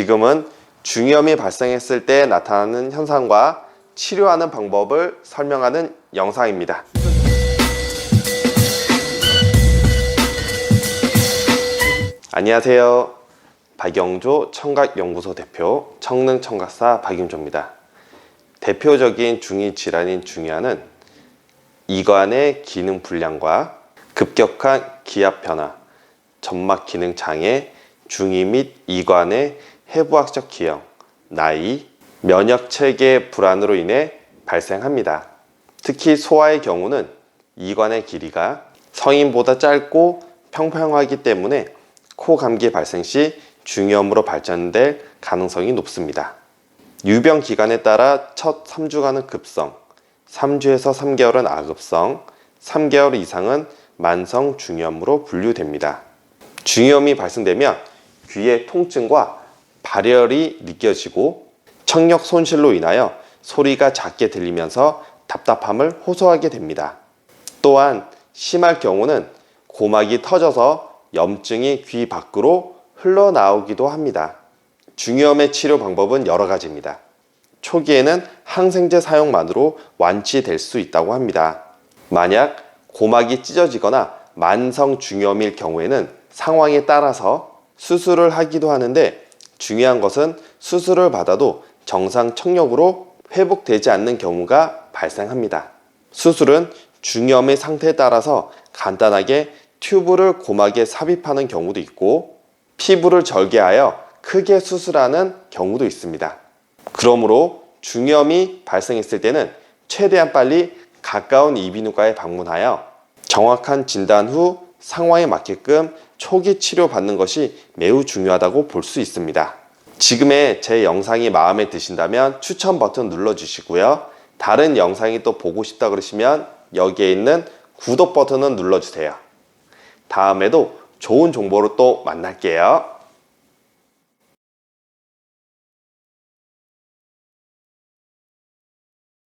지금은 중이염이 발생했을 때 나타나는 현상과 치료하는 방법을 설명하는 영상입니다. 안녕하세요. 박영조 청각연구소 대표 청능청각사 박윤조입니다. 대표적인 중이 질환인 중이화는 이관의 기능 불량과 급격한 기압 변화, 점막 기능 장애, 중이 및 이관의 해부학적 기형, 나이, 면역 체계 불안으로 인해 발생합니다. 특히 소아의 경우는 이관의 길이가 성인보다 짧고 평평하기 때문에 코 감기 발생 시 중이염으로 발전될 가능성이 높습니다. 유병 기간에 따라 첫 3주간은 급성, 3주에서 3개월은 아급성, 3개월 이상은 만성 중이염으로 분류됩니다. 중이염이 발생되면 귀의 통증과 발열이 느껴지고 청력 손실로 인하여 소리가 작게 들리면서 답답함을 호소하게 됩니다. 또한 심할 경우는 고막이 터져서 염증이 귀 밖으로 흘러나오기도 합니다. 중이염의 치료 방법은 여러 가지입니다. 초기에는 항생제 사용만으로 완치될 수 있다고 합니다. 만약 고막이 찢어지거나 만성 중이염일 경우에는 상황에 따라서 수술을 하기도 하는데 중요한 것은 수술을 받아도 정상 청력으로 회복되지 않는 경우가 발생합니다. 수술은 중이염의 상태에 따라서 간단하게 튜브를 고막에 삽입하는 경우도 있고 피부를 절개하여 크게 수술하는 경우도 있습니다. 그러므로 중이염이 발생했을 때는 최대한 빨리 가까운 이비인후과에 방문하여 정확한 진단 후 상황에 맞게끔 초기 치료 받는 것이 매우 중요하다고 볼 수 있습니다. 지금의 제 영상이 마음에 드신다면 추천 버튼 눌러주시고요. 다른 영상이 또 보고 싶다 그러시면 여기에 있는 구독 버튼을 눌러주세요. 다음에도 좋은 정보로 또 만날게요.